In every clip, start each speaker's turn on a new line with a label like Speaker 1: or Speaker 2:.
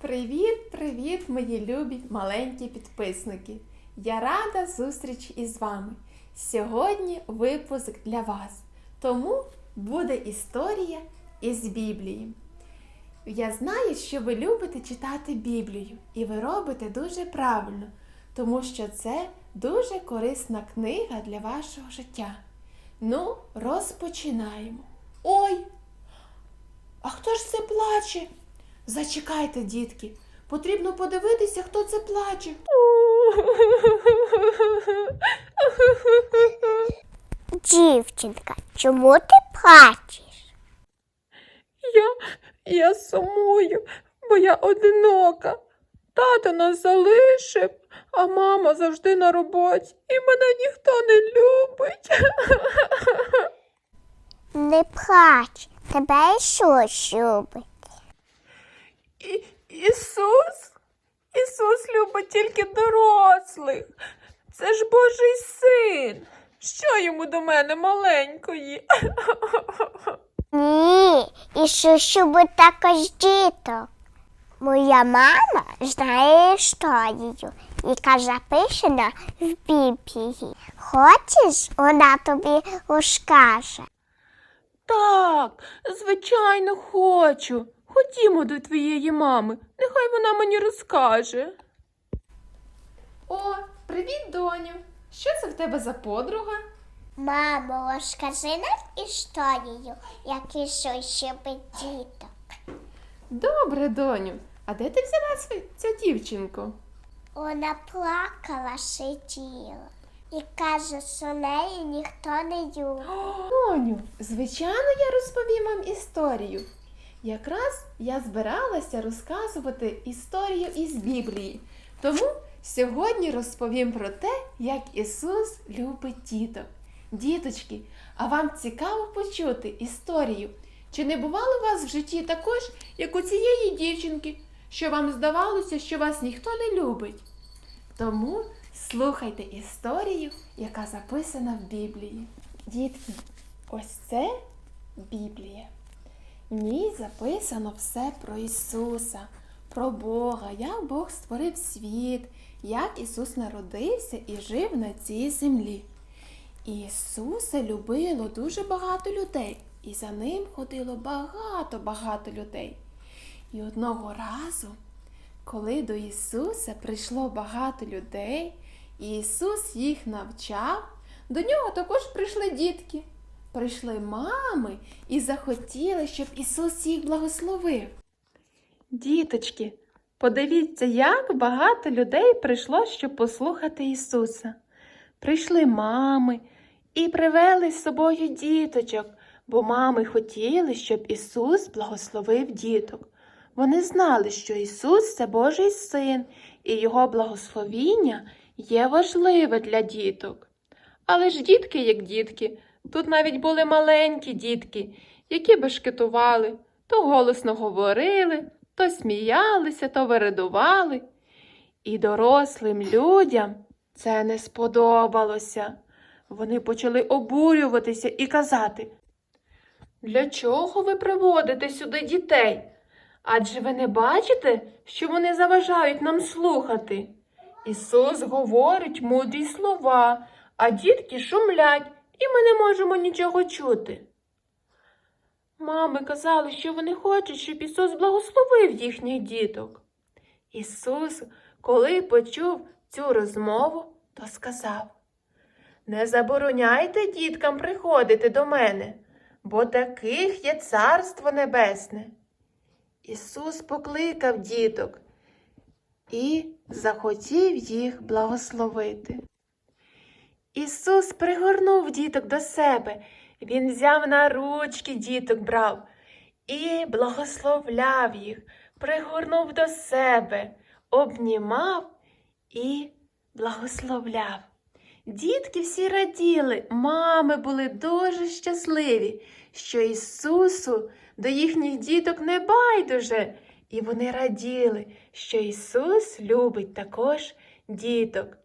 Speaker 1: Привіт, привіт, мої любі маленькі підписники! Я рада зустрічі із вами. Сьогодні випуск для вас. Тому буде історія із Біблії. Я знаю, що ви любите читати Біблію, і ви робите дуже правильно, тому що це дуже корисна книга для вашого життя. Ну, розпочинаємо. Ой! А хто ж це плаче? Зачекайте, дітки. Потрібно подивитися, хто це плаче.
Speaker 2: Дівчинка, чому ти плачеш?
Speaker 1: Я, я сумую, бо я одинока. Тато нас залишив, а мама завжди на роботі, і мене ніхто не любить.
Speaker 2: Не плач, тебе Ісус любить.
Speaker 1: І, Ісус? Ісус любить тільки дорослих. Це ж Божий син. Що йому до мене маленької?
Speaker 2: Ні, Ісус любить також діток. Моя мама знає історію, яка записана в Біблії. Хочеш, вона тобі розкаже.
Speaker 1: Так, звичайно, хочу. Ходімо до твоєї мами. Нехай вона мені розкаже. О, привіт, доню. Що це в тебе за подруга?
Speaker 2: Мамо, розкажи нам історію, як Ісус любить діток.
Speaker 1: Добре, доню. А де ти взяла цю дівчинку?
Speaker 2: Вона плакала, сиділа і каже, що неї ніхто не любить.
Speaker 1: Доню, звичайно, я розповім вам історію. Якраз я збиралася розказувати історію із Біблії. Тому сьогодні розповім про те, як Ісус любить діток. Діточки, а вам цікаво почути історію? Чи не бувало у вас в житті також, як у цієї дівчинки, що вам здавалося, що вас ніхто не любить? Тому слухайте історію, яка записана в Біблії. Дітки, ось це Біблія. В ній записано все про Ісуса, про Бога, як Бог створив світ, як Ісус народився і жив на цій землі. Ісуса любило дуже багато людей, і за ним ходило багато-багато людей. І одного разу, коли до Ісуса прийшло багато людей, і Ісус їх навчав, до нього також прийшли дітки. Прийшли мами і захотіли, щоб Ісус їх благословив. Діточки, подивіться, як багато людей прийшло, щоб послухати Ісуса. Прийшли мами і привели з собою діточок, бо мами хотіли, щоб Ісус благословив діток. Вони знали, що Ісус це Божий син, і Його благословіння є важливе для діток. Але ж дітки, як дітки, тут навіть були маленькі дітки, які бешкетували, то голосно говорили, то сміялися, то вередували. І дорослим людям це не сподобалося. Вони почали обурюватися і казати, для чого ви приводите сюди дітей? Адже ви не бачите, що вони заважають нам слухати. Ісус говорить мудрі слова, а дітки шумлять, і ми не можемо нічого чути. Мами казали, що вони хочуть, щоб Ісус благословив їхніх діток. Ісус, коли почув цю розмову, то сказав Не забороняйте діткам приходити до мене, бо таких є Царство Небесне. Ісус покликав діток і захотів їх благословити. Ісус пригорнув діток до себе, Він взяв на ручки діток брав і благословляв їх, пригорнув до себе, обнімав і благословляв. Дітки всі раділи, мами були дуже щасливі, що Ісусу до їхніх діток не байдуже, і вони раділи, що Ісус любить також діток.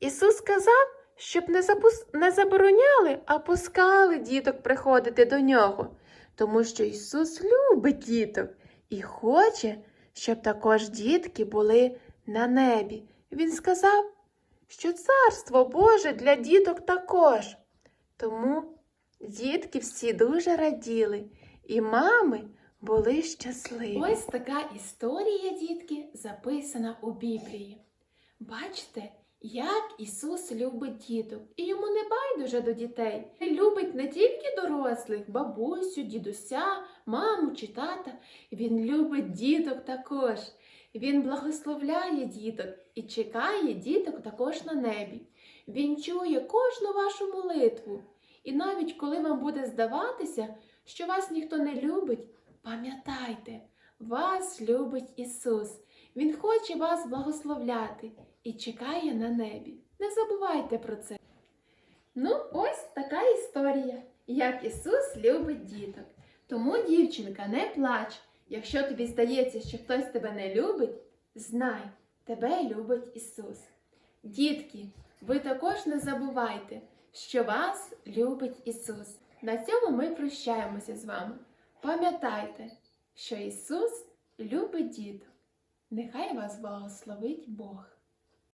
Speaker 1: Ісус сказав, щоб не, запус... не забороняли, а пускали діток приходити до нього, тому що Ісус любить діток і хоче, щоб також дітки були на небі. Він сказав, що царство Боже для діток також. Тому дітки всі дуже раділи, і мами були щасливі. Ось така історія, дітки, записана у Біблії. Бачите, як Ісус любить діток, і йому не байдуже до дітей. Він любить не тільки дорослих, бабусю, дідуся, маму чи тата. Він любить діток також. Він благословляє діток і чекає діток також на небі. Він чує кожну вашу молитву. І навіть коли вам буде здаватися, що вас ніхто не любить, пам'ятайте, вас любить Ісус. Він хоче вас благословляти і чекає на небі. Не забувайте про це. Ну, ось така історія, як Ісус любить діток. Тому, дівчинка, не плач. Якщо тобі здається, що хтось тебе не любить, знай, тебе любить Ісус. Дітки, ви також не забувайте, що вас любить Ісус. На цьому ми прощаємося з вами. Пам'ятайте, що Ісус любить діток. Нехай вас благословить Бог.